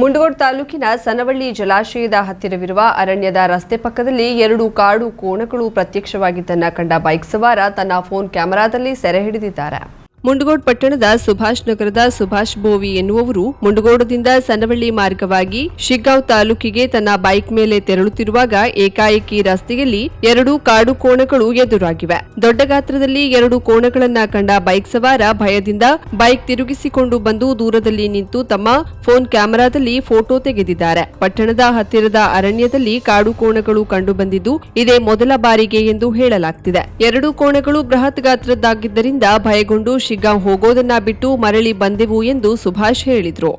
ಮುಂಡಗೋಡ್ ತಾಲೂಕಿನ ಸನವಳ್ಳಿ ಜಲಾಶಯದ ಹತ್ತಿರವಿರುವ ಅರಣ್ಯದ ರಸ್ತೆ ಪಕ್ಕದಲ್ಲಿ ಎರಡು ಕಾಡು ಕೋಣಗಳು ಪ್ರತ್ಯಕ್ಷವಾಗಿದ್ದನ್ನ ಕಂಡ ಬೈಕ್ ಸವಾರ ತನ್ನ ಫೋನ್ ಕ್ಯಾಮೆರಾದಲ್ಲಿ ಸೆರೆ ಹಿಡಿದಿದ್ದಾರೆ. ಮುಂಡಗೋಡ್ ಪಟ್ಟಣದ ಸುಭಾಷ್ ನಗರದ ಸುಭಾಷ್ ಬೋವಿ ಎನ್ನುವವರು ಮುಂಡಗೋಡದಿಂದ ಸನವಳ್ಳಿ ಮಾರ್ಗವಾಗಿ ಶಿಗ್ಗಾಂವ್ ತಾಲೂಕಿಗೆ ತನ್ನ ಬೈಕ್ ಮೇಲೆ ತೆರಳುತ್ತಿರುವಾಗ ಏಕಾಏಕಿ ರಸ್ತೆಯಲ್ಲಿ ಎರಡು ಕಾಡು ಕೋಣಗಳು ಎದುರಾಗಿವೆ. ದೊಡ್ಡ ಗಾತ್ರದಲ್ಲಿ ಎರಡು ಕೋಣಗಳನ್ನ ಕಂಡ ಬೈಕ್ ಸವಾರ ಭಯದಿಂದ ಬೈಕ್ ತಿರುಗಿಸಿಕೊಂಡು ಬಂದು ದೂರದಲ್ಲಿ ನಿಂತು ತಮ್ಮ ಫೋನ್ ಕ್ಯಾಮೆರಾದಲ್ಲಿ ಫೋಟೋ ತೆಗೆದಿದ್ದಾರೆ. ಪಟ್ಟಣದ ಹತ್ತಿರದ ಅರಣ್ಯದಲ್ಲಿ ಕಾಡು ಕೋಣಗಳು ಕಂಡುಬಂದಿದ್ದು ಇದೇ ಮೊದಲ ಬಾರಿಗೆ ಎಂದು ಹೇಳಲಾಗ್ತಿದೆ. ಎರಡು ಕೋಣಗಳು ಬೃಹತ್ ಗಾತ್ರದ್ದಾಗಿದ್ದರಿಂದ ಭಯಗೊಂಡು ಶಿಗ್ಗಾಂವ್ ಹೋಗೋದನ್ನ ಬಿಟ್ಟು ಮರಳಿ ಬಂದೆವು ಎಂದು ಸುಭಾಷ್ ಹೇಳಿದರು.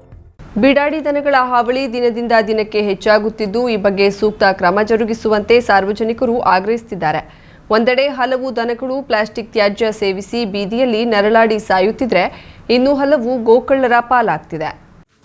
ಬಿಡಾಡಿ ದನಗಳ ಹಾವಳಿ ದಿನದಿಂದ ದಿನಕ್ಕೆ ಹೆಚ್ಚಾಗುತ್ತಿದ್ದು, ಈ ಬಗ್ಗೆ ಸೂಕ್ತ ಕ್ರಮ ಜರುಗಿಸುವಂತೆ ಸಾರ್ವಜನಿಕರು ಆಗ್ರಹಿಸುತ್ತಿದ್ದಾರೆ. ಒಂದೆಡೆ ಹಲವು ದನಗಳು ಪ್ಲಾಸ್ಟಿಕ್ ತ್ಯಾಜ್ಯ ಸೇವಿಸಿ ಬೀದಿಯಲ್ಲಿ ನರಳಾಡಿ ಸಾಯುತ್ತಿದ್ರೆ, ಇನ್ನು ಹಲವು ಗೋಕಳ್ಳರ ಪಾಲಾಗ್ತಿದೆ.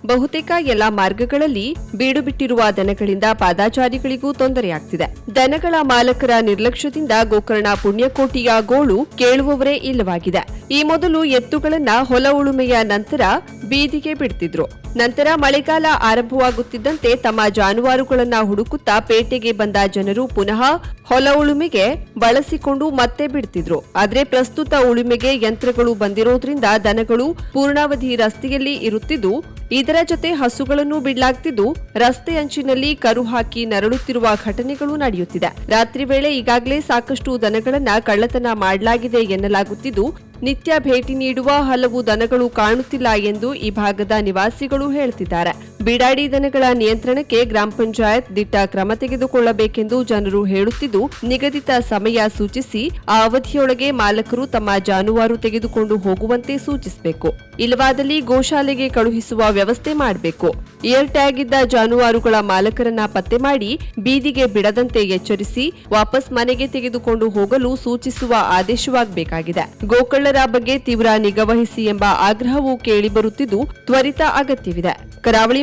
ಬಹುತೇಕ ಎಲ್ಲ ಮಾರ್ಗಗಳಲ್ಲಿ ಬೀಡುಬಿಟ್ಟಿರುವ ದನಗಳಿಂದ ಪಾದಾಚಾರಿಗಳಿಗೂ ತೊಂದರೆಯಾಗ್ತಿದೆ. ದನಗಳ ಮಾಲಕರ ನಿರ್ಲಕ್ಷ್ಯದಿಂದ ಗೋಕರ್ಣ ಪುಣ್ಯಕೋಟಿಯ ಗೋಳು ಕೇಳುವವರೇ ಇಲ್ಲವಾಗಿದೆ. ಈ ಮೊದಲು ಎತ್ತುಗಳನ್ನ ಹೊಲ ಉಳುಮೆಯ ನಂತರ ಬೀದಿಗೆ ಬಿಡ್ತಿದ್ರು. ನಂತರ ಮಳೆಗಾಲ ಆರಂಭವಾಗುತ್ತಿದ್ದಂತೆ ತಮ್ಮ ಜಾನುವಾರುಗಳನ್ನ ಹುಡುಕುತ್ತಾ ಪೇಟೆಗೆ ಬಂದ ಜನರು ಪುನಃ ಹೊಲ ಉಳುಮೆಗೆ ಬಳಸಿಕೊಂಡು ಮತ್ತೆ ಬಿಡ್ತಿದ್ರು. ಆದರೆ ಪ್ರಸ್ತುತ ಉಳುಮೆಗೆ ಯಂತ್ರಗಳು ಬಂದಿರೋದ್ರಿಂದ ದನಗಳು ಪೂರ್ಣಾವಧಿ ರಸ್ತೆಯಲ್ಲಿ ಇರುತ್ತಿದ್ದು ಇದರ ಜೊತೆ ಹಸುಗಳನ್ನು ಬಿಡಲಾಗ್ತಿದ್ದು, ರಸ್ತೆ ಅಂಚಿನಲ್ಲಿ ಕರು ಹಾಕಿ ನರಳುತ್ತಿರುವ ಘಟನೆಗಳು ನಡೆಯುತ್ತಿದೆ. ರಾತ್ರಿ ವೇಳೆ ಈಗಾಗಲೇ ಸಾಕಷ್ಟು ದನಗಳನ್ನ ಕಳ್ಳತನ ಮಾಡಲಾಗಿದೆ ಎನ್ನಲಾಗುತ್ತಿದ್ದು, ನಿತ್ಯ ಭೇಟಿ ನೀಡುವ ಹಲವು ದನಗಳು ಕಾಣುತ್ತಿಲ್ಲ ಎಂದು ಈ ಭಾಗದ ನಿವಾಸಿಗಳು ಹೇಳ್ತಿದ್ದಾರೆ. ಬಿಡಾಡಿ ದನಗಳ ನಿಯಂತ್ರಣಕ್ಕೆ ಗ್ರಾಮ ಪಂಚಾಯತ್ ದಿಟ್ಟ ಕ್ರಮ ತೆಗೆದುಕೊಳ್ಳಬೇಕೆಂದು ಜನರು ಹೇಳುತ್ತಿದ್ದು, ನಿಗದಿತ ಸಮಯ ಸೂಚಿಸಿ ಆ ಅವಧಿಯೊಳಗೆ ಮಾಲಕರು ತಮ್ಮ ಜಾನುವಾರು ತೆಗೆದುಕೊಂಡು ಹೋಗುವಂತೆ ಸೂಚಿಸಬೇಕು. ಇಲ್ಲವಾದಲ್ಲಿ ಗೋಶಾಲೆಗೆ ಕಳುಹಿಸುವ ವ್ಯವಸ್ಥೆ ಮಾಡಬೇಕು. ಏರ್ ಟ್ಯಾಗ್ ಇದ್ದ ಜಾನುವಾರುಗಳ ಮಾಲಕರನ್ನ ಪತ್ತೆ ಮಾಡಿ, ಬೀದಿಗೆ ಬಿಡದಂತೆ ಎಚ್ಚರಿಸಿ ವಾಪಸ್ ಮನೆಗೆ ತೆಗೆದುಕೊಂಡು ಹೋಗಲು ಸೂಚಿಸುವ ಆದೇಶವಾಗಬೇಕಾಗಿದೆ. ಗೋಕಳ್ಳರ ಬಗ್ಗೆ ತೀವ್ರ ನಿಗಾವಹಿಸಿ ಎಂಬ ಆಗ್ರಹವೂ ಕೇಳಿಬರುತ್ತಿದ್ದು ತ್ವರಿತ ಅಗತ್ಯವಿದೆ. Karavali